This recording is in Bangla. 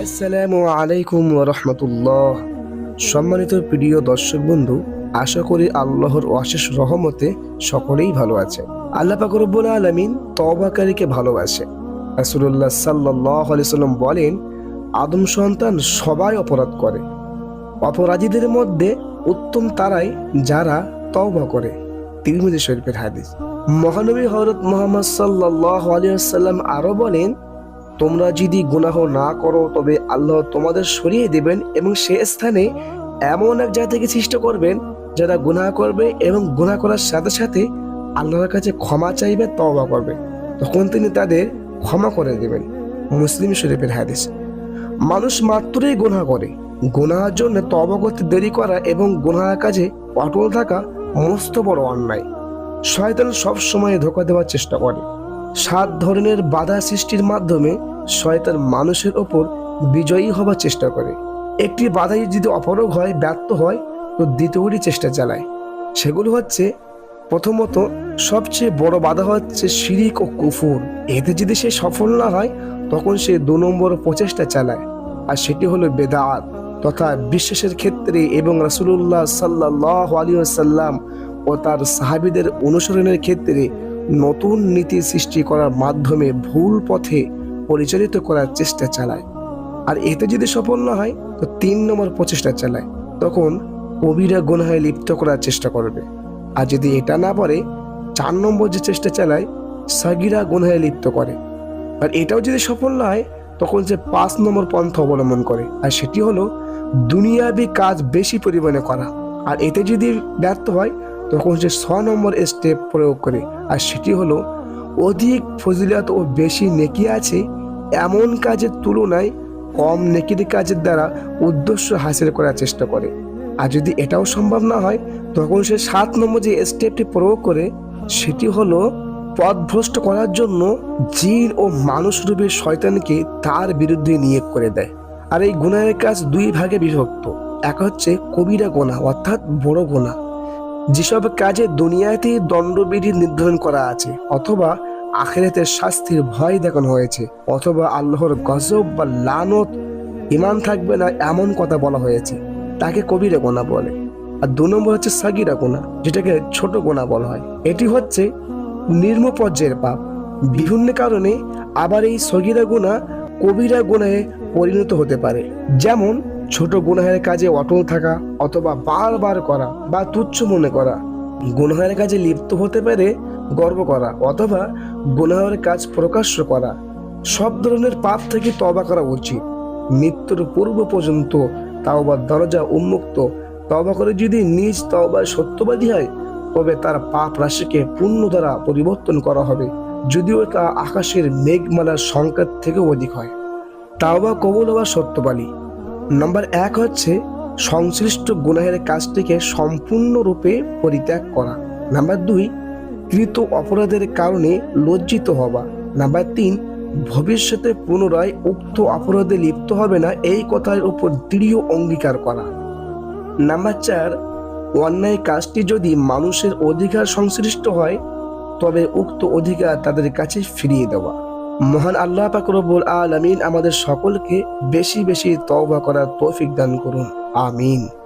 আসসালামু আলাইকুম রহমতুল্লাহ। সম্মানিত প্রিয় দর্শক বন্ধু, আশা করি আল্লাহর অশেষ রহমতে সকলেই ভালো আছে। আল্লাহ পাকরবুল আলমিন তবাকারীকে ভালোবাসে। রাসুল্লাহ সাল্লাহ সাল্লাম বলেন, আদম সন্তান সবাই অপরাধ করে। অপরাধীদের মধ্যে উত্তম তারাই যারা তওবা করে। তিরমিজি শরীফের হাদিস। মহানবী হজরত মোহাম্মদ সাল্লাহ আলিয়াল্লাম আরও বলেন তোমরা যদি গুনাহ না করো, তবে আল্লাহ তোমাদের সরিয়ে দেবেন এবং সে স্থানে এমন এক জাতিকে সৃষ্টি করবেন যারা গুনাহ করবে এবং গুনাহ করার সাথে সাথে আল্লাহর কাছে ক্ষমা চাইবে, তওবা করবে। তখন তিনি তাদের ক্ষমা করে দেবেন। মুসলিম শরীফের হাদিস, মানুষ মাত্রই গুনাহ করে। গুনাহের জন্য তওবা করতে দেরি করা এবং গুনাহের কাজে অটল থাকা মস্ত বড় অন্যায়। শয়তান সব সময় ধোকা দেওয়ার চেষ্টা করে। সাত ধরনের বাধা সৃষ্টির মাধ্যমে শয়তান মানুষের ওপর বিজয়ী হবার চেষ্টা করে। একটি বাধাই যদি অপরোগ হয়, ব্যর্থ হয়, তো দ্বিতীয়টি চেষ্টা চালায়। সেগুলো হচ্ছে, প্রথমত, সবচেয়ে বড় বাধা হচ্ছে শিরিক ও কুফুর। এতে যদি সে সফল না হয়, তখন সে দু নম্বর প্রচেষ্টা চালায়। আর সেটি হলো বেদাত তথা বিশ্বাসের ক্ষেত্রে এবং রাসুলুল্লাহ সাল্লাহ আলী সাল্লাম ও তার সাহাবিদের অনুসরণের ক্ষেত্রে নতুন নীতি সৃষ্টি করার মাধ্যমে ভুল পথে পরিচালিত করার চেষ্টা চালায়। আর এতে যদি সফল না হয়, তো তিন নম্বর প্রচেষ্টা চালায়। তখন কবিরা গুনাহে লিপ্ত করার চেষ্টা করবে। আর যদি এটা না পারে, চার নম্বর যে চেষ্টা চালায়, সাগিরা গুনাহে লিপ্ত করে। আর এটাও যদি সফল না হয়, তখন সে পাঁচ নম্বর পন্থা অবলম্বন করে। আর সেটি হলো, দুনিয়াবি কাজ বেশি পরিমাণে করা। আর এতে যদি ব্যর্থ হয় তখন সে ছ নম্বর স্টেপ প্রয়োগ করে। আর সেটি হলো, অধিক ফজিলত ও বেশি নেকি আছে এমন কাজের তুলনায় কম নেকির কাজের দ্বারা উদ্দেশ্য হাসিল করার চেষ্টা করে। আর যদি এটাও সম্ভব না হয়, তখন সে সাত নম্বর যে স্টেপটি প্রয়োগ করে, সেটি হলো পথভ্রষ্ট করার জন্য জিন ও মানুষ রূপে শয়তানকে তার বিরুদ্ধে নিয়োগ করে দেয়। আর এই গুণাহের কাজ দুই ভাগে বিভক্ত। এক হচ্ছে কবিরা গোনা, অর্থাৎ বড় গোনা। যেসব কাজে দুনিয়াতেই দণ্ডবিধি নির্ধারণ করা আছে, অথবা আখেরাতের শাস্তির ভয় দেখানো হয়েছে, অথবা আল্লাহর গজব বা লানত ইমান থাকবে না এমন কথা বলা হয়েছে। তাকে কবিরা গোনা বলে। আর দু নম্বর হচ্ছে সাগিরা গোনা যেটাকে ছোট গোনা বলা হয়। এটি হচ্ছে নির্ম পর্যায়ের পাপ। বিভিন্ন কারণে আবার এই সগিরা গোনা কবিরা গোনায় পরিণত হতে পারে। যেমন ছোট গুনাহের কাজে অটল থাকা অথবা বারবার করা বা তুচ্ছ মনে করা, গুনাহের কাজে লিপ্ত হতে পারে গর্ব করা অথবা গুনাহের কাজ প্রকাশ্য করা, সব ধরনের পাপ থেকে তবা করা উচিত। মৃত্যুর পূর্ব পর্যন্ত তাওবার দরজা উন্মুক্ত। তবা করে যদি নিজ তওবায় সত্যবাদী হয়, তবে তার পাপ রাশিকে পূর্ণ দ্বারা পরিবর্তন করা হবে, যদিও তা আকাশের মেঘমালার সংকেত থেকেও অধিক হয়। তাওবা কবল হওয়া সত্যবাদী। নাম্বার এক হচ্ছে সংশ্লিষ্ট গুনাহের কাজটিকে সম্পূর্ণরূপে পরিত্যাগ করা। নাম্বার দুই, কৃত অপরাধের কারণে লজ্জিত হওয়া। নাম্বার তিন, ভবিষ্যতে পুনরায় উক্ত অপরাধে লিপ্ত হবে না এই কথার উপর দৃঢ় অঙ্গীকার করা। নাম্বার চার, অন্যায় কাজটি যদি মানুষের অধিকার সংশ্লিষ্ট হয়, তবে উক্ত অধিকার তাদের কাছে ফিরিয়ে দেওয়া। মহান আল্লাহ পাকরবুল আলমিন আমাদের সকলকে বেশি বেশি তওবা করার তৌফিক দান করুন। আমিন।